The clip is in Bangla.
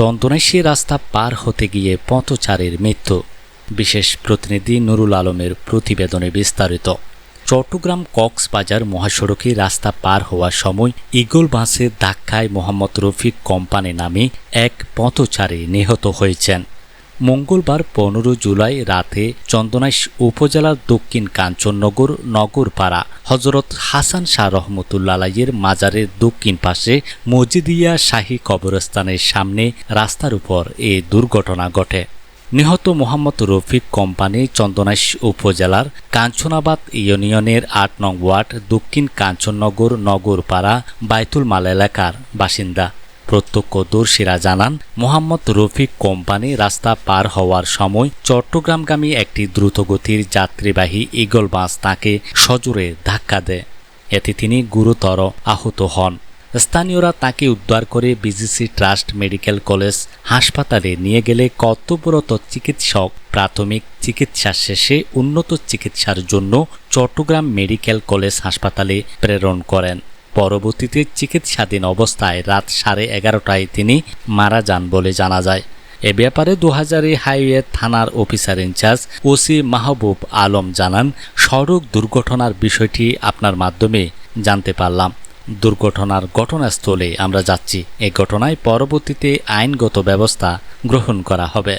চন্দনাইশি রাস্তা পার হতে গিয়ে পথচারের মৃত্যু। বিশেষ প্রতিনিধি নুরুল আলমের প্রতিবেদনে বিস্তারিত। চট্টগ্রাম কক্সবাজার মহাসড়কে রাস্তা পার হওয়ার সময় ইগল বাসের ধাক্কায় মোহাম্মদ রফিক কোম্পানি নামে এক পথচারী নিহত হয়েছেন। মঙ্গলবার পনেরো জুলাই রাতে চন্দনাইশ উপজেলার দক্ষিণ কাঞ্চননগর নগরপাড়া হজরত হাসান শাহ রহমতুল্লাহের মাজারের দক্ষিণ পাশে মজিদিয়া শাহী কবরস্থানের সামনে রাস্তার উপর এ দুর্ঘটনা ঘটে। নিহত মোহাম্মদ রফিক কোম্পানি চন্দনাইশ উপজেলার কাঞ্চনাবাদ ইউনিয়নের আট নং ওয়ার্ড দক্ষিণ কাঞ্চননগর নগরপাড়া বাইতুল মাল এলাকার বাসিন্দা। প্রত্যক্ষদর্শীরা জানান, মোহাম্মদ রফিক কোম্পানি রাস্তা পার হওয়ার সময় চট্টগ্রামগামী একটি দ্রুতগতির যাত্রীবাহী ইগল বাস তাকে সজোরে ধাক্কা দেয়। এতে তিনি গুরুতর আহত হন। স্থানীয়রা তাকে উদ্ধার করে বিজিসি ট্রাস্ট মেডিকেল কলেজ হাসপাতালে নিয়ে গেলে কর্তব্যরত চিকিৎসক প্রাথমিক চিকিৎসা শেষে উন্নত চিকিৎসার জন্য চট্টগ্রাম মেডিকেল কলেজ হাসপাতালে প্রেরণ করেন। পরবর্তীতে চিকিৎসাধীন অবস্থায় রাত সাড়ে এগারোটায় তিনি মারা যান বলে জানা যায়। এ ব্যাপারে দুহাজারি হাইওয়ে থানার officer in charge OC Mahbub Alam জানান, সড়ক দুর্ঘটনার বিষয়টি আপনার মাধ্যমে জানতে পারলাম। দুর্ঘটনার ঘটনাস্থলে আমরা যাচ্ছি। এ ঘটনায় পরবর্তীতে আইনগত ব্যবস্থা গ্রহণ করা হবে।